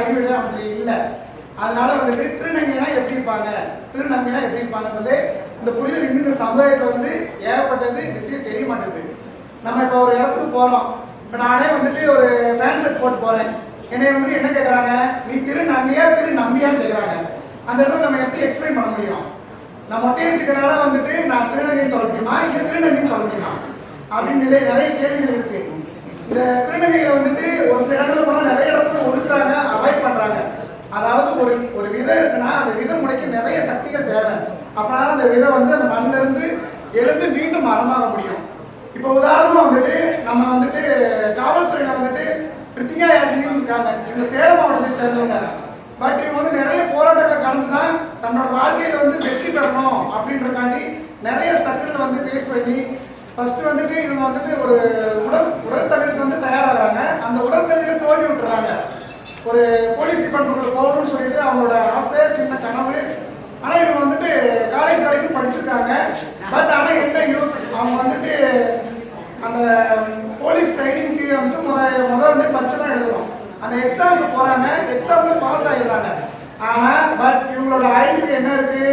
ஐவிடு அப்படி இல்லை. அதனால வந்துட்டு திருநங்கைனா எப்படி இருப்பாங்க? திருநங்கைனா எப்படி இருப்பாங்கன்றது இந்த புரிதல் இந்த சமுதாயத்தில் வந்து ஏகப்பட்டது விஷயம் தெரிய மாட்டேங்குது. நம்ம இப்போ ஒரு இடத்துக்கு போகிறோம் இப்போ நானே வந்துட்டு ஒரு பேண்ட் ஷர்ட் போட்டு போகிறேன் என்னை வந்துட்டு என்ன கேட்குறாங்க நீ திரு நம்பியா திரு நம்பியான்னு கேட்குறாங்க அந்த இடத்துல நம்ம எப்படி எக்ஸ்பிளைன் பண்ண முடியும்? நான் மொட்டை வச்சுக்கிறனால வந்துட்டு நான் திருநங்கைன்னு சொல்ல முடியுமா? இல்லை திருநங்கைன்னு சொல்ல முடியுமா? அப்படின்னு நிறைய கேள்விகள் இருக்குது இந்த திருநங்கைகளை வந்துட்டு விதை இருக்குன்னா அந்த விதை முளைக்க நிறைய சக்திகள் தேவை. அப்பனா அந்த விதை வந்து அந்த மண்ணில இருந்து எழுந்து மீண்டும் மரமாக முடியும். இப்போ உதாரணமா வந்துட்டு நம்ம வந்துட்டு காவல்துறையில வந்துட்டு பிரித்திகா யாசினியும் இருக்காங்க. இவங்க சேலம் மாவட்டத்தை சேர்ந்தவங்க. பட் இவங்க வந்து நிறைய போராட்டங்கள் கடந்து தான் தன்னோட வாழ்க்கையில வந்து வெற்றி பெறணும் அப்படின்றதுக்காண்டி நிறைய ஸ்ட்ரகிள் வந்து ஃபேஸ் பண்ணி ஃபர்ஸ்ட் வந்துட்டு இவங்க வந்துட்டு ஒரு உடல் உடல் தகுதிக்கு வந்து தயாராகிறாங்க. அந்த உடல் தகுதியில தோல்வி விட்டுறாங்க. ஒரு போலீஸ் டிபார்ட்மெண்ட்ல போகணும்னு சொல்லிட்டு அவங்களோட ஆசை சின்ன கனவு. ஆனால் இவங்க வந்துட்டு காலேஜ் வரைக்கும் படிச்சிருக்காங்க. பட் ஆனால் என்ன யூஸ் அவங்க வந்துட்டு அந்த போலீஸ் ட்ரைனிங்க்கு வந்துட்டு முத முதல் வந்து பரீட்சை தான் எழுதணும். அந்த எக்ஸாமுக்கு போகிறாங்க எக்ஸாமில் பாஸ் ஆகிடுறாங்க ஆனால் பட் இவங்களோட ஐடி என்ன இருக்கு?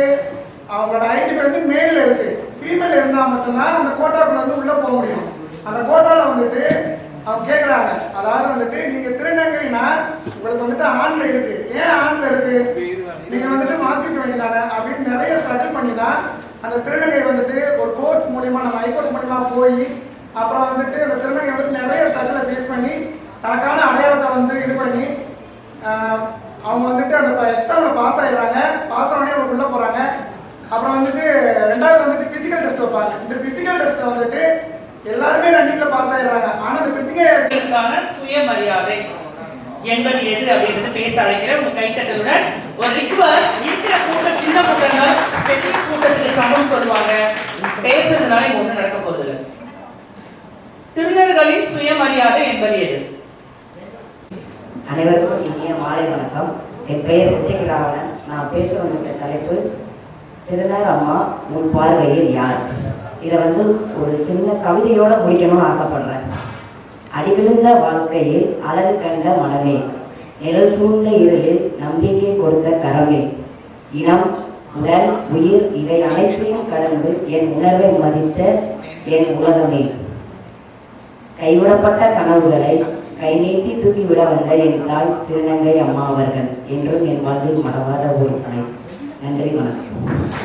அவங்களோட ஐடி வந்து மேல் இருக்கு. ஃபீமேல் இருந்தால் மட்டும்தான் அந்த கோட்டாக்குள்ள வந்து உள்ளே போக முடியும். அந்த கோட்டாவில் வந்துட்டு அவங்க கேட்குறாங்க அதாவது வந்துட்டு நீங்க திருநங்கைனா உங்களுக்கு வந்துட்டு ஆண்ல இருக்கு. ஏன் ஆண்ல இருக்கு? நீங்க வந்துட்டு மாத்திக்க வேண்டியதானே? அப்படின்னு நிறைய ஸ்ட்ரகிள் பண்ணி தான் அந்த திருநங்கை வந்துட்டு ஒரு கோர்ட் மூலியமா நம்ம ஹைகோர்ட் மூலியமா போய் அப்புறம் வந்துட்டு அந்த திருநங்கை வந்து நிறைய ஸ்ட்ரகிளை ஃபேஸ் பண்ணி தனக்கான அடையாளத்தை வந்து இது பண்ணி அவங்க வந்துட்டு அந்த எக்ஸாம்ல பாஸ் ஆயிடுறாங்க. பாஸ் ஆனே அவங்க உள்ள போறாங்க. அப்புறம் வந்துட்டு ரெண்டாவது வந்துட்டு பிசிக்கல் டெஸ்ட் வைப்பாங்க. இந்த பிசிக்கல் டெஸ்ட் வந்துட்டு எல்லாருமே ரன்னிங்ல பாஸ் ஆயிடுறாங்க. ஆனா பிரிட்டிகை பெண்களுக்கான சுயமரியாதை என்பது எது அப்படின்றது பேச அழைக்கிறேன் உங்க கைத்தட்டலுடன் ஒரு ரிக்வஸ்ட் இருக்கிற கூட்டம் சின்ன கூட்டம் தான் பெரிய கூட்டத்துக்கு சமம் சொல்லுவாங்க. பேசுறதுனால இங்க ஒண்ணு நடக்க போகுது. திருநர்களின் சுயமரியாதை என்பது எது? அனைவருக்கும் இனிய மாலை வணக்கம். என் பெயர் உச்சிக் ராவணன் நான் பேச வந்திருக்க தலைப்பு திருநர் அம்மா உன் பார்வையில் யார்? இதை வந்து ஒரு சின்ன கவிதையோட முடிக்கணும்னு ஆசைப்படுறேன். அடிவிழுந்த வாழ்க்கையில் அழகு கண்ட மனமே நிழல் சூழ்ந்த இருளில் நம்பிக்கை கொடுத்த கரமே. இனம் உடல் உயிர் இவை அனைத்தையும் கடந்து என் உணர்வை மதித்த என் உலகமே. கைவிடப்பட்ட கனவுகளை கை நீட்டி தூக்கிவிட வந்த என் தாய் திருநங்கை அம்மா அவர்கள் என்றும் என் வாழ்வில் மறவாத ஒரு துணை நன்றி வணக்கம்.